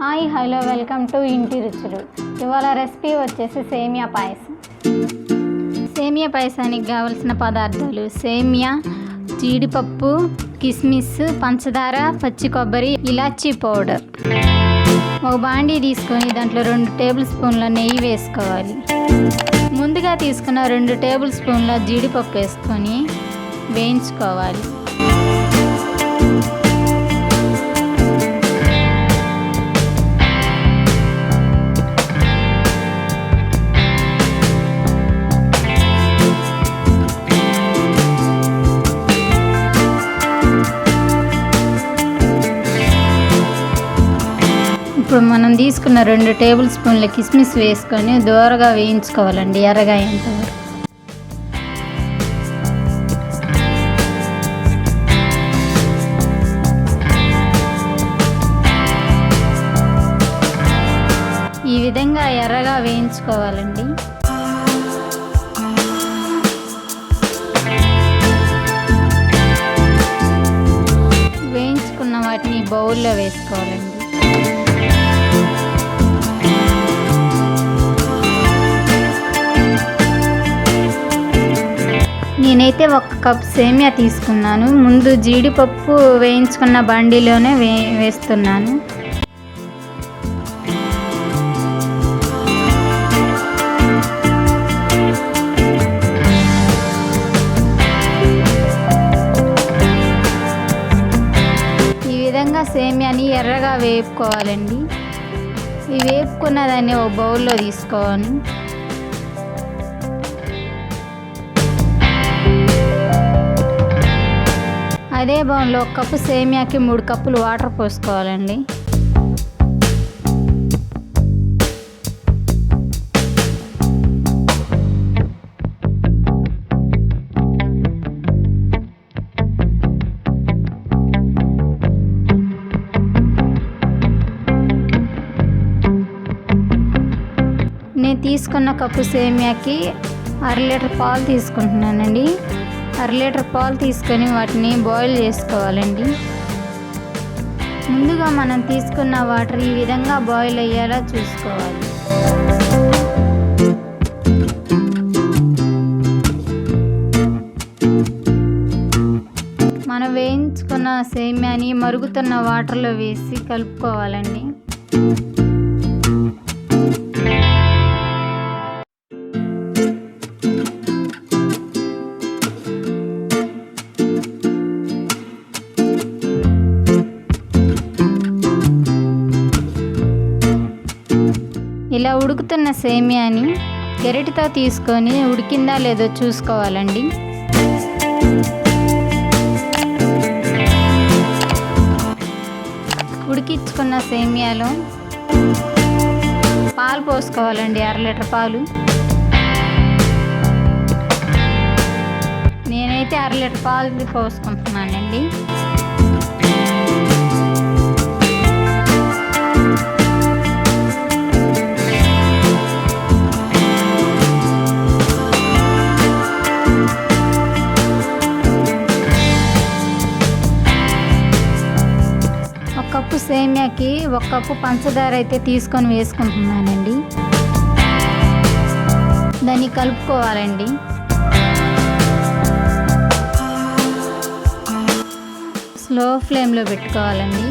Hi hello welcome to ఇంటి రుచులు. ఇవాళ రెసిపీ వచ్చేసి సేమియా పాయసం. సేమియా పాయసానికి కావలసిన పదార్థాలు సేమియా జీడిపప్పు కిస్మిస్ పంచదార పచ్చి కొబ్బరి ఇలాచీ పౌడర్. ఒక బాండీ తీసుకొని దాంట్లో రెండు టేబుల్ స్పూన్ల నెయ్యి వేసుకోవాలి. ముందుగా తీసుకున్న రెండు టేబుల్ స్పూన్ల జీడిపప్పు వేసుకొని వేయించుకోవాలి. ఇప్పుడు మనం తీసుకున్న రెండు టేబుల్ స్పూన్ల కిస్మిస్ వేసుకొని దోరగా వేయించుకోవాలండి ఎర్రగా అయ్యేంతవరకు ఈ విధంగా ఎర్రగా వేయించుకోవాలండి. వేయించుకున్న వాటిని బౌల్లో వేసుకోవాలండి. నేనైతే ఒక కప్ సేమియా తీసుకున్నాను. ముందు జీడిపప్పు వేయించుకున్న బండిలోనే వే వేస్తున్నాను. ఈ విధంగా సేమియాని ఎర్రగా వేపుకోవాలండి. ఈ వేపుకున్న దాన్ని ఒక బౌల్లో తీసుకోవాలి. అదే బౌన్లో ఒక కప్పు సేమియాకి మూడు కప్పులు వాటర్ పోసుకోవాలండి. నేను తీసుకున్న కప్పు సేమియాకి అర లీటర్ పాలు తీసుకుంటున్నానండి. అర లీటర్ పాలు తీసుకొని వాటిని బాయిల్ చేసుకోవాలండి. ముందుగా మనం తీసుకున్న వాటర్ ఈ విధంగా బాయిల్ అయ్యేలా చూసుకోవాలి. మనం వేయించుకున్న సేమ్యాని మరుగుతున్న వాటర్లో వేసి కలుపుకోవాలండి. ఇలా ఉడుకుతున్న సేమియాని గెరటితో తీసుకొని ఉడికిందా లేదో చూసుకోవాలండి. ఉడికించుకున్న సేమియాలో పాలు పోసుకోవాలండి అర లీటర్ పాలు. నేనైతే అర లీటర్ పాలు పోసుకుంటున్నానండి. కప్పు సేమ్యాకి ఒక కప్పు పంచదార అయితే తీసుకొని వేసుకుంటున్నానండి. దాన్ని కలుపుకోవాలండి. స్లో ఫ్లేమ్లో పెట్టుకోవాలండి.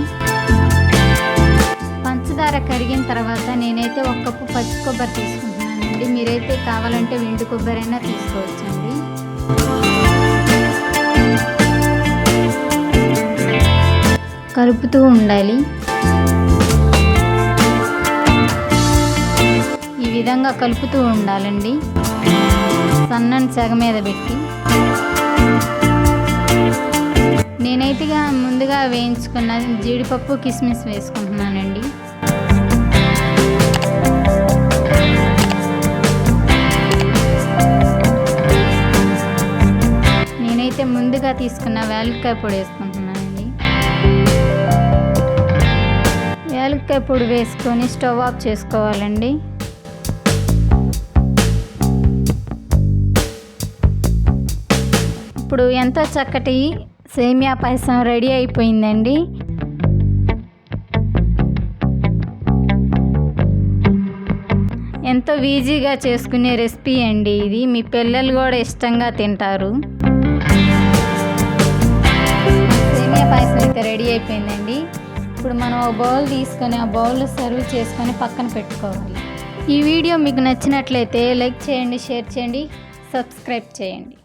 పంచదార కరిగిన తర్వాత నేనైతే ఒక కప్పు పచ్చి కొబ్బరి తీసుకుంటున్నానండి. మీరైతే కావాలంటే వెండి కొబ్బరి అయినా తీసుకోవచ్చండి. కలుపుతూ ఉండాలి. ఈ విధంగా కలుపుతూ ఉండాలండి. సన్నని సెగ మీద పెట్టి. నేనైతే ముందుగా వేయించుకున్న జీడిపప్పు కిస్మిస్ వేసుకుంటున్నానండి. నేనైతే ముందుగా తీసుకున్న వేలుకాయ పొడి వేసుకుంటున్నాను. యాలక్కాయ పొడి వేసుకొని స్టవ్ ఆఫ్ చేసుకోవాలండి. ఇప్పుడు ఎంతో చక్కటి సేమియా పాయసం రెడీ అయిపోయిందండి. ఎంతో ఈజీగా చేసుకునే రెసిపీ అండి ఇది. మీ పిల్లలు కూడా ఇష్టంగా తింటారు. సేమియా పాయసం అయితే రెడీ అయిపోయిందండి. ఇప్పుడు మనం ఒక బౌల్ తీసుకొని ఆ బౌల్లో సర్వ్ చేసుకొని పక్కన పెట్టుకోవాలి. ఈ వీడియో మీకు నచ్చినట్లయితే లైక్ చేయండి షేర్ చేయండి సబ్స్క్రైబ్ చేయండి.